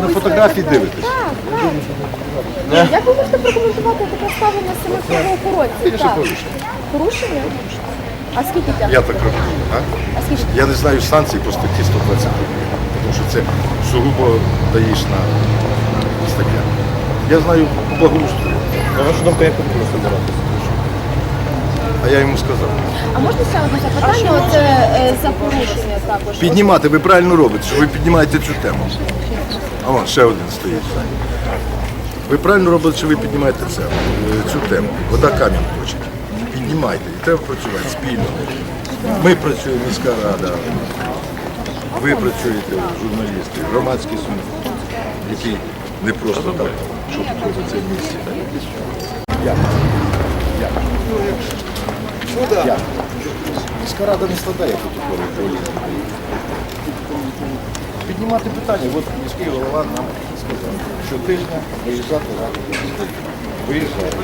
на фотографії дивитесь? Так, так. Як ви можете прокоментувати таке ставлення самих правоохоронців? Так. Порушення? А скільки тягне? Я так роблю. А? А скільки? Я не знаю санкцій по статті 120, тому що це сугубо даєшна стаття. Я знаю по благоустрою, На вашу думку, як потрібно собиратися? А я йому сказав. А можна ще одне запитання? Оце е, за порушення також. Піднімати, ви правильно робите, що ви піднімаєте цю тему. А вон ще один стоїть. Ви правильно робите, що ви піднімаєте це, е, цю тему. Вода камінь точить. Піднімайте. І треба працювати спільно. Ми працюємо, міська рада. Ви працюєте, журналісти, громадський суд, який не просто так, щоб робиться в місті. Як? Як? Як? Міська рада не складає протоколи політики. Піднімати питання. От міський голова нам сказав, що тижня виїжджати рано. Виїжджаємо.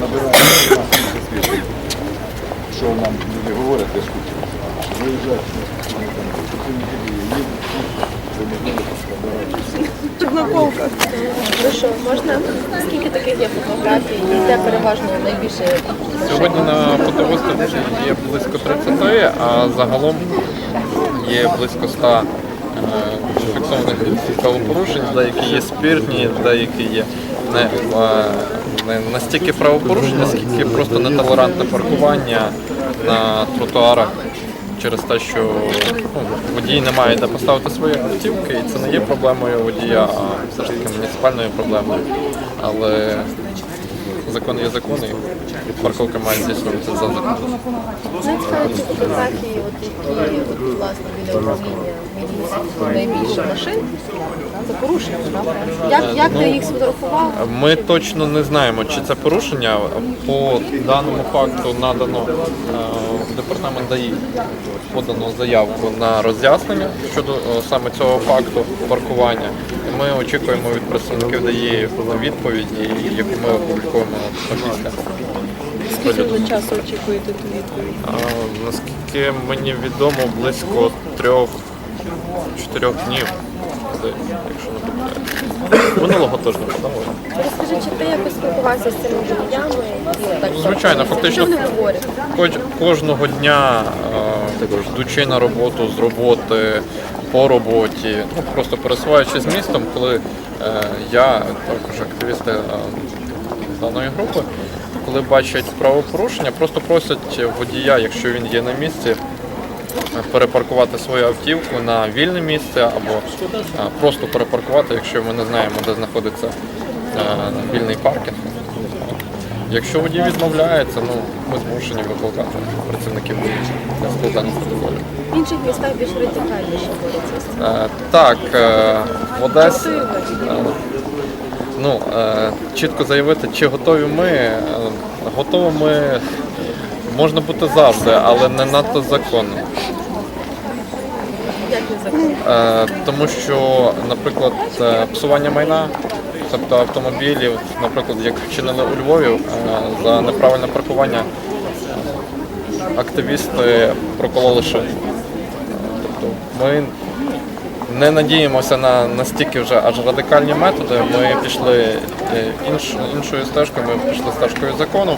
Набираємо за. Що нам люди говорять, я скучив. Виїжджають. Хорошо, можна? Скільки таких є фотографій і де переважно найбільше? Сьогодні на фотовиставці є близько 30, а загалом є близько 100 е, фіксованих правопорушень, деякі є спірні, деякі є не, не настільки правопорушення, скільки просто нетолерантне паркування на тротуарах через те, що ну, водій не має де поставити свої автівки, і це не є проблемою водія, а все ж таки муніципальною проблемою. Але закон є закон, і парковка має здійснюватися за законом. Мене цікавить ці фотографії, от які от, власне біля управління міліції найбільше машин за порушення, правда? Як, як ти їх сфотографував? Ми точно не знаємо, чи це порушення. По даному факту надано е, департамент ДАІ подано заявку на роз'яснення щодо е, саме цього факту паркування. Ми очікуємо від представників ДАІ відповіді, яку ми опублікуємо після. Скільки ви часу очікуєте ту відповідь? Наскільки мені відомо, близько трьох-чотирьох днів, якщо не помиляюсь. Минулого тижня подавали. Розкажи, чи ти якось спілкувався з цими водіями? так Звичайно, фактично. Що вони говорять? Кож- Кожного дня, е, йдучи на роботу з роботи, по роботі, ну просто пересуваючись містом, коли е, я, також активісти е, даної групи, коли бачать правопорушення, просто просять водія, якщо він є на місці, перепаркувати свою автівку на вільне місце або е, просто перепаркувати, якщо ми не знаємо, де знаходиться е, вільний паркінг. Якщо водій відмовляється, ну ми змушені викликати працівників для складання протоколів. В інших містах більш радикальніше з. Е, так, е, в Одесі е, ну, чітко заявити, чи готові ми. Готові ми можна бути завжди, але не надто законно. Як не закон? Е, тому що, наприклад, псування майна, тобто автомобілів, наприклад, як вчинили у Львові е, за неправильне паркування, активісти прокололи шини. Е, Тобто ми не надіємося на настільки вже аж радикальні методи. Ми пішли е, інш, іншою стежкою, ми пішли стежкою закону.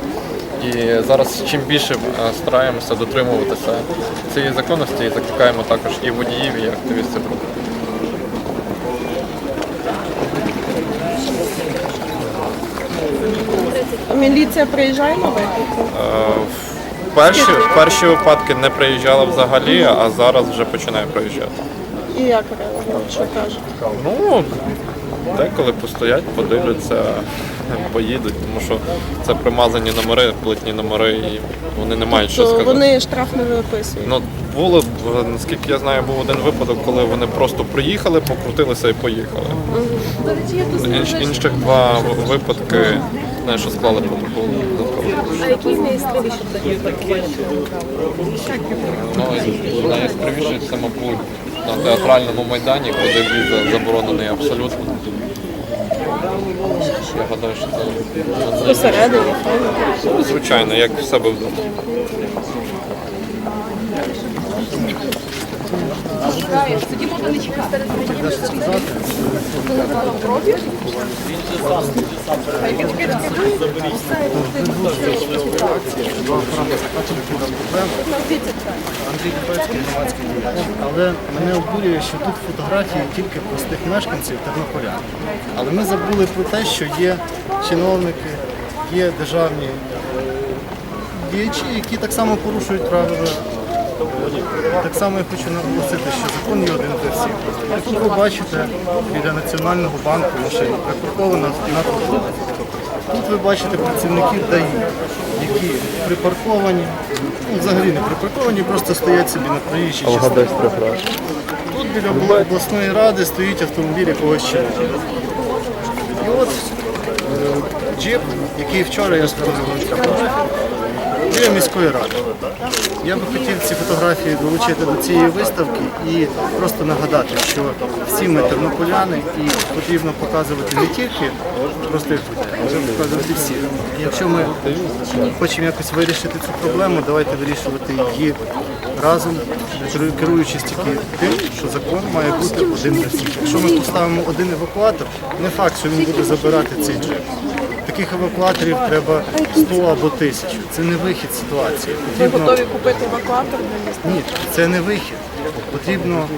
І зараз чим більше е, стараємося дотримуватися цієї законності і закликаємо також і водіїв, і активістів руху. А міліція приїжджає на виклики? Е, В перші, перші випадки не приїжджала взагалі, а зараз вже починає приїжджати. І як реагують, що кажуть? Ну, деколи постоять, подивляться, поїдуть, тому що це примазані номери, платні номери, і вони не мають що То сказати. вони штраф не виписують. Ну, було, б, наскільки я знаю, був один випадок, коли вони просто приїхали, покрутилися і поїхали. Інш, інших два випадки, не, що склали протокол. А який найяскравіший приклад Ну, це, мабуть, на театральному майдані, куди віз заборонений абсолютно. Я гадаю, що це Посередині, ну, звичайно, як в себе вдома. Тоді можна не чекати. Андрій Купецький, громадський діяч. Але мене обурює, що тут фотографії тільки простих мешканців тернополян. Але ми забули про те, що є чиновники, є державні е, діячі, які так само порушують правила. Так само я хочу наголосити, що закон є один для всіх. Тут ви бачите біля Національного банку машина припаркована на тротуарі. Тут ви бачите працівників ДАІ, які припарковані, ну, взагалі не припарковані, просто стоять собі на проїжджій частині. Тут біля обласної ради стоїть автомобіль якогось чиновника. І от е, джип, який вчора я сфотографував, біля міської ради. Я би хотів ці фотографії долучити до цієї виставки і просто нагадати, що всі ми тернополяни і потрібно показувати не тільки простих людей, а показувати всіх. Якщо ми хочемо якось вирішити цю проблему, давайте вирішувати її разом, керуючись тільки тим, що закон має бути один для всіх. Якщо ми поставимо один евакуатор, не факт, що він буде забирати цей джип. Таких евакуаторів треба 100 або 1000. Це не вихід з ситуації. Ви готові купити евакуатор ні, це не вихід. Потрібно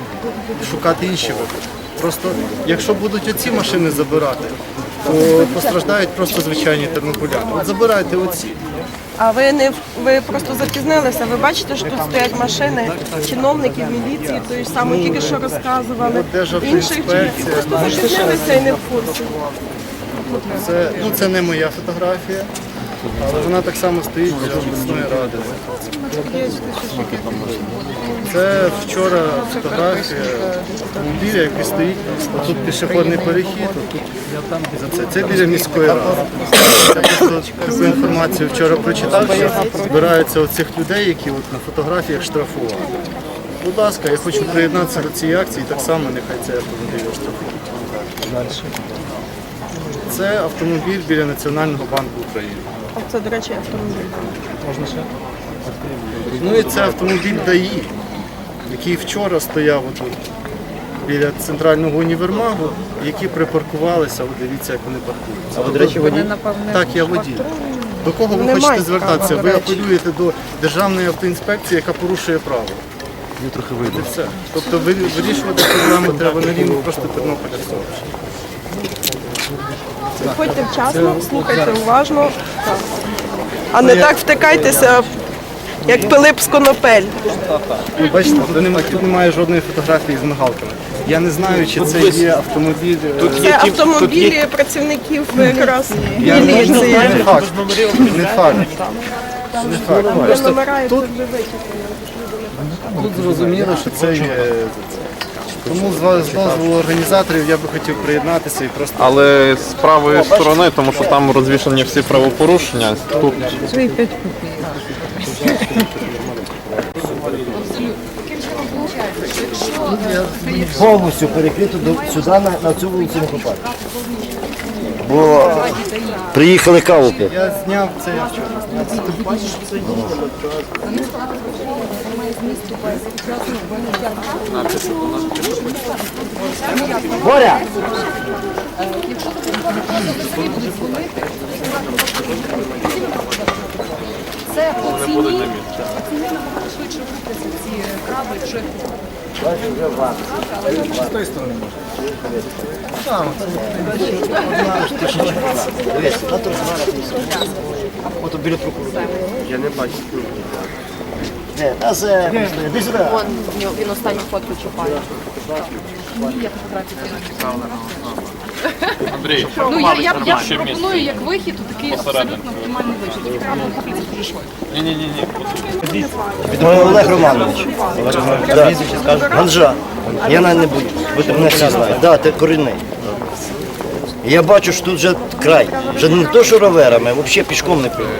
шукати інші виходи. Просто якщо будуть оці машини забирати, то постраждають просто звичайні тернополяни. От забирайте оці. А ви не ви просто запізнилися. Ви бачите, що тут стоять машини чиновників, міліції, тої ж самої тільки що розказували. Інших чи просто запізнилися і не в курсі. Це, ну, це не моя фотографія, але вона так само стоїть біля обласної ради. Це вчора фотографія автомобіля, який стоїть. Тут пішохідний перехід, тут за це. Це біля міської ради. Таку інформацію вчора прочитав, що збираються оцих людей, які от на фотографіях штрафували. Будь ласка, я хочу приєднатися до цієї акції, так само нехай цей автомобіль оштрафують. Це автомобіль біля Національного банку України. Це, до речі, автомобіль. Можна ще? Ну і це автомобіль ДАІ, який вчора стояв отут біля центрального універмагу, які припаркувалися, от дивіться, як вони паркуються. А ви, до речі, водій? Так, я водій. До кого ви Немає хочете звертатися? Ви речі. апелюєте до Державної автоінспекції, яка порушує право. Я трохи вийду. І все. Тобто ви- вирішувати проблему треба на рівні просто Тернополя. Приходьте вчасно, слухайте уважно, а не так втикайтеся, як Пилип з конопель. Ви бачите, тут немає, тут немає жодної фотографії з мигалками. Я не знаю, чи це є автомобіль. е, Це автомобілі працівників якраз Я не, міліції. не факт. Не факт. Не факт. Просто номера тут, тут зрозуміло, що це є. Тому з вас- з дозволу організаторів я би хотів приєднатися і просто Але з правої сторони, тому що там розвішані всі правопорушення. Тут повністю перекрито до сюди на, на цю вулицю не попати. Бо приїхали каву пити. я зняв це я вчора. Боря! Це по ціні, по ціні набагато швидше купляться ці краби чи Дивись, на тротуарі. Ото біля прокуратури. Я не бачу. Де, та це, іди сюди. Вон він- він останню фотку чіпає. Андрій, ну я, я, я ще місце. пропоную як вихід такий абсолютно оптимальний вихід. Тільки треба купити дуже швидко. ні, ні, ні, ні. Олег Романович. Да. Ганжа. Я навіть не буду. Ви там мене всі знають. Да, ти корінний. Я бачу, що тут вже край. Вже не то, що роверами, а взагалі пішком не прийдеш.